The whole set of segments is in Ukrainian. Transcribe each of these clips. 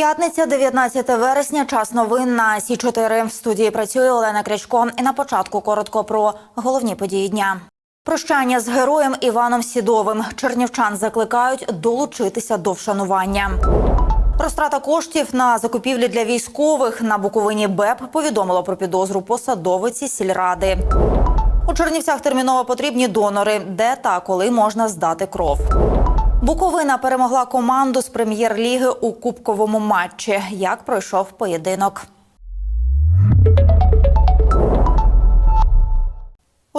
П'ятниця, 19 вересня, час новин на Сі 4 В студії працює Олена Крячко. І на початку коротко про головні події дня. Прощання з героєм Іваном Сідовим. Чернівчан закликають долучитися до вшанування. Розтрата коштів на закупівлі для військових на Буковині БЕП повідомило про підозру посадовиці сільради. У Чернівцях терміново потрібні донори, де та коли можна здати кров. Буковина перемогла команду з прем'єр-ліги у кубковому матчі. Як пройшов поєдинок?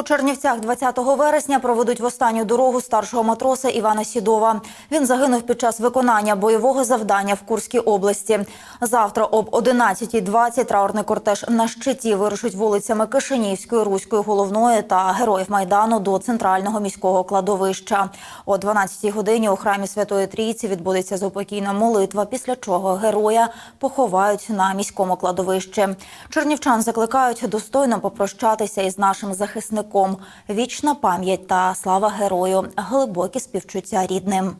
У Чернівцях 20 вересня проведуть в останню дорогу старшого матроса Івана Сідова. Він загинув під час виконання бойового завдання в Курській області. Завтра об 11.20 траурний кортеж на щиті вирушить вулицями Кишинівської, Руської, головної та героїв майдану до центрального міського кладовища. О 12 годині у храмі Святої Трійці відбудеться заупокійна молитва, після чого героя поховають на міському кладовищі. Чернівчан закликають достойно попрощатися із нашим захисником. Вічна пам'ять та слава герою, глибокі співчуття рідним.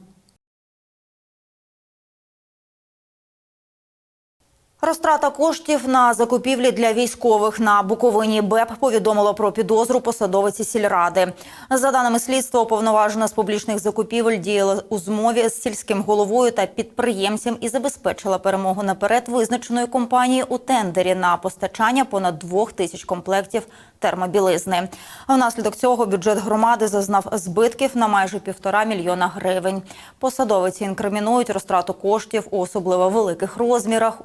Розтрата коштів на закупівлі для військових на Буковині БЕП повідомило про підозру посадовиці сільради. За даними слідства, уповноважена з публічних закупівель діяла у змові з сільським головою та підприємцем і забезпечила перемогу наперед визначеної компанії у тендері на постачання понад двох тисяч комплектів термобілизни. Внаслідок цього бюджет громади зазнав збитків на майже півтора мільйона гривень. Посадовиці інкримінують розтрату коштів у особливо великих розмірах,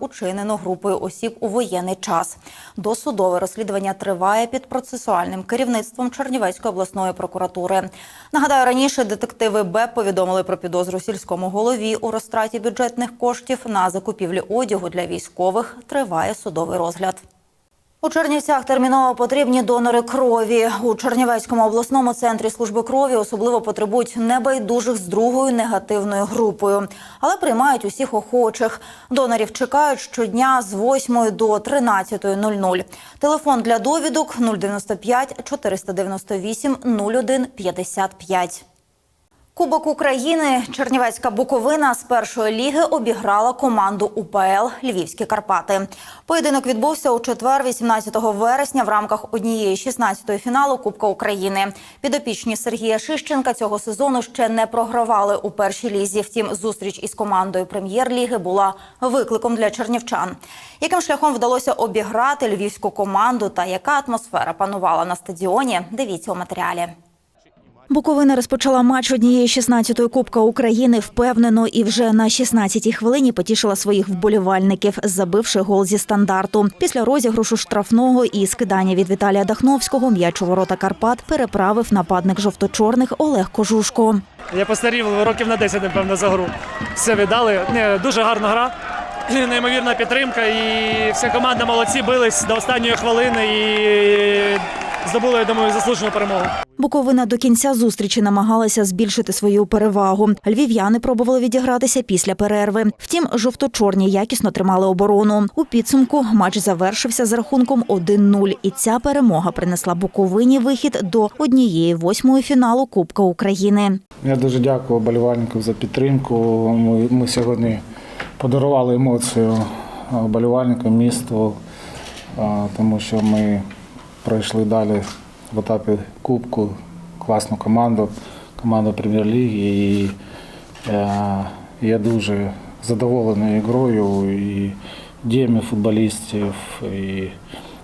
учинено групою осіб у воєнний час. Досудове розслідування триває під процесуальним керівництвом Чернівецької обласної прокуратури. Нагадаю, раніше детективи Б повідомили про підозру сільському голові у розтраті бюджетних коштів на закупівлі одягу для військових. Триває судовий розгляд. У Чернівцях терміново потрібні донори крові. У Чернівецькому обласному центрі служби крові особливо потребують небайдужих з другою негативною групою, але приймають усіх охочих. Донорів чекають щодня з 8 до 13.00. Телефон для довідок 095 498 01 55. Кубок України Чернівецька Буковина з першої ліги обіграла команду УПЛ Львівські Карпати. Поєдинок відбувся у четвер, 18 вересня, в рамках однієї 16-ї фіналу Кубка України. Підопічні Сергія Шищенка цього сезону ще не програвали у першій лізі. Втім, зустріч із командою прем'єр-ліги була викликом для чернівчан. Яким шляхом вдалося обіграти львівську команду та яка атмосфера панувала на стадіоні? Дивіться у матеріалі. Буковина розпочала матч однієї 16-ї Кубка України впевнено і вже на 16-й хвилині потішила своїх вболівальників, забивши гол зі стандарту. Після розіграшу штрафного і скидання від Віталія Дахновського м'яч у ворота Карпат переправив нападник жовто-чорних Олег Кожушко. Я постарів років на 10, напевно, за гру. Все віддали. Не, дуже гарна гра, неймовірна підтримка. І вся команда молодці бились до останньої хвилини і здобули, я думаю, заслужену перемогу. Буковина до кінця зустрічі намагалася збільшити свою перевагу. Львів'яни пробували відігратися після перерви. Втім, жовто-чорні якісно тримали оборону. У підсумку матч завершився з рахунком 1-0. І ця перемога принесла Буковині вихід до однієї восьмої фіналу Кубка України. Я дуже дякую болівальникам за підтримку. Ми, ми сьогодні подарували емоцію болівальникам, місту, тому що ми пройшли далі в етапі Кубку класну команду, команду прем'єр-ліги. І е, я дуже задоволений грою і діями футболістів, і,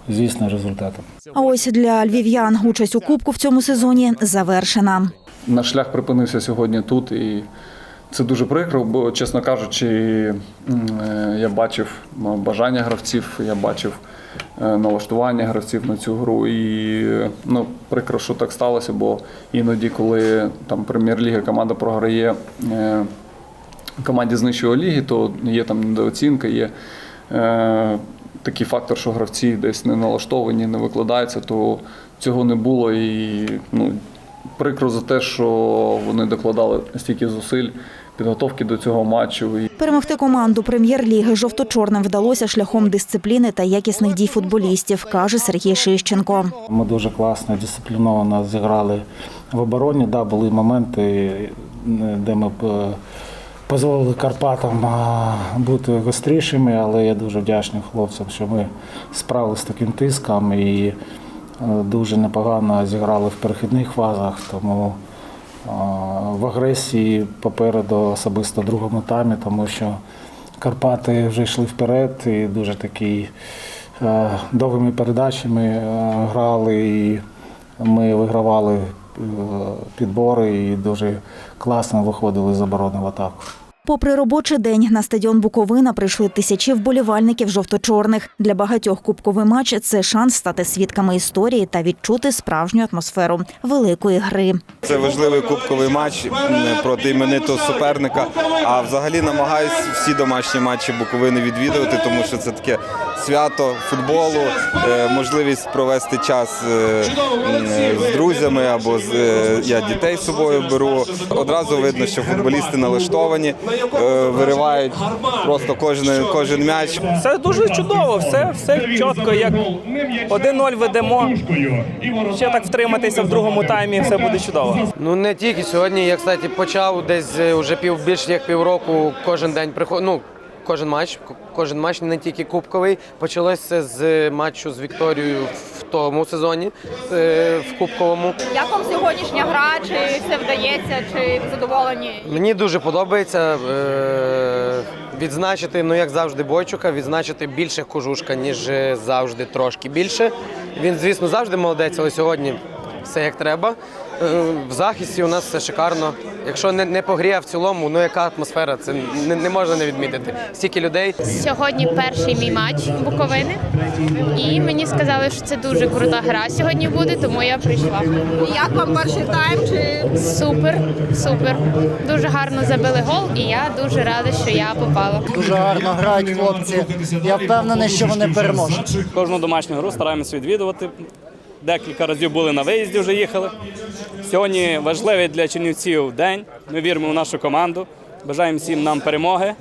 звісно, результатом. А ось для львів'ян участь у Кубку в цьому сезоні завершена. Наш шлях припинився сьогодні тут, і це дуже прикро, бо, чесно кажучи, е, я бачив ну, бажання гравців, я бачив налаштування гравців на цю гру. І е, ну, прикро, що так сталося, бо іноді, коли там прем'єр-ліга команда програє е, команді з нижчої ліги, то є там недооцінка, є е, такий фактор, що гравці десь не налаштовані, не викладаються, то цього не було. І ну, прикро за те, що вони докладали стільки зусиль підготовки до цього матчу. І Перемогти команду прем'єр-ліги жовто-чорним вдалося шляхом дисципліни та якісних дій футболістів, каже Сергій Шищенко. Ми дуже класно, дисципліновано зіграли в обороні. Да, були моменти, де ми е, дозволили Карпатам бути гострішими, але я дуже вдячний хлопцям, що ми справилися з таким тиском і е, дуже непогано зіграли в перехідних фазах. Тому в агресії попереду особисто в другому таймі, тому що Карпати вже йшли вперед і дуже такі е, довгими передачами е, грали. І ми вигравали е, підбори і дуже класно виходили з оборони в атаку. Попри робочий день на стадіон Буковина прийшли тисячі вболівальників жовто-чорних. Для багатьох кубковий матч це шанс стати свідками історії та відчути справжню атмосферу великої гри. Це важливий кубковий матч проти іменитого суперника. А взагалі намагаюсь всі домашні матчі Буковини відвідувати, тому що це таке свято футболу, е, можливість провести час е, з друзями або з е, я дітей з собою беру. Одразу видно, що футболісти налаштовані, е, виривають просто кожен, кожен м'яч. Все дуже чудово, все, все чітко, як 1-0 ведемо. Ще так втриматися в другому таймі, все буде чудово. Ну не тільки сьогодні. Я кстати почав десь уже пів більше як півроку. Кожен день приход... ну, Кожен матч, кожен матч не тільки кубковий. Почалося з матчу з Вікторією в тому сезоні, е, в кубковому. Як вам сьогоднішня гра? Чи все вдається, чи задоволені? Мені дуже подобається е, відзначити, ну як завжди, Бойчука, відзначити більше кожушка, ніж завжди трошки більше. Він, звісно, завжди молодець, але сьогодні все як треба. Е, в захисті у нас все шикарно. Якщо не, не по грі, а в цілому, ну яка атмосфера, це не, не можна не відмітити. Стільки людей. Сьогодні перший мій матч Буковини, і мені сказали, що це дуже крута гра сьогодні буде, тому я прийшла. Як вам перший тайм? Чи Супер, супер. Дуже гарно забили гол, і я дуже рада, що я попала. Дуже гарно грають хлопці. Я впевнений, що вони переможуть. Кожну домашню гру стараємося відвідувати. Декілька разів були на виїзді, вже їхали. Сьогодні важливий для чернівців день. Ми віримо в нашу команду. Бажаємо всім нам перемоги.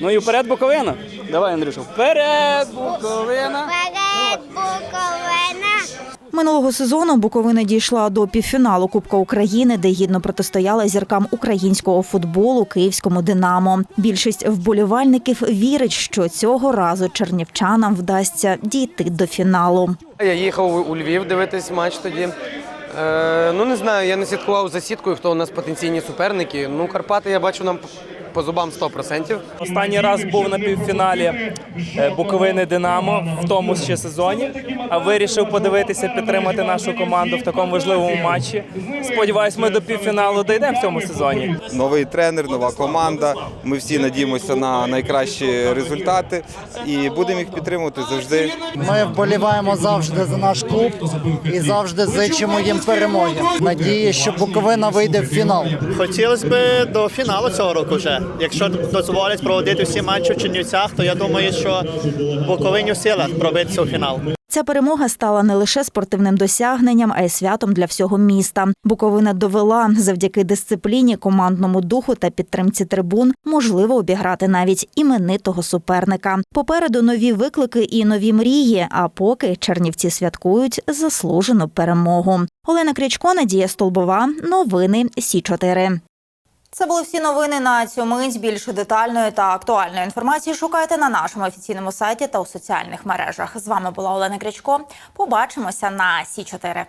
Ну і вперед Буковина. Давай, Андрюша, вперед, Буковина! Минулого сезону Буковина дійшла до півфіналу Кубка України, де гідно протистояла зіркам українського футболу київському Динамо. Більшість вболівальників вірить, що цього разу чернівчанам вдасться дійти до фіналу. Я їхав у Львів дивитись матч тоді. Е, ну не знаю, я не слідкував за сіткою, хто у нас потенційні суперники. Ну, Карпати, я бачу нам по зубам 100%. Останній раз був на півфіналі е, Буковини Динамо в тому ще сезоні. А вирішив подивитися, підтримати нашу команду в такому важливому матчі. Сподіваюсь, ми до півфіналу дійдемо в цьому сезоні. Новий тренер, нова команда. Ми всі надіємося на найкращі результати і будемо їх підтримувати завжди. Ми вболіваємо завжди за наш клуб і завжди зичимо їм перемоги. Надії, що Буковина вийде в фінал. Хотілося б до фіналу цього року вже. Якщо дозволять проводити всі матчі в Чернівцях, то я думаю, що Буковині в силах пробитися у фінал. Ця перемога стала не лише спортивним досягненням, а й святом для всього міста. Буковина довела завдяки дисципліні, командному духу та підтримці трибун можливо обіграти навіть іменитого суперника. Попереду нові виклики і нові мрії. А поки чернівці святкують заслужену перемогу. Олена Крічко, Надія Столбова. Новини Сі 4 це були всі новини на мить. Більше детальної та актуальної інформації шукайте на нашому офіційному сайті та у соціальних мережах. З вами була Олена Крячко. Побачимося на Сі 4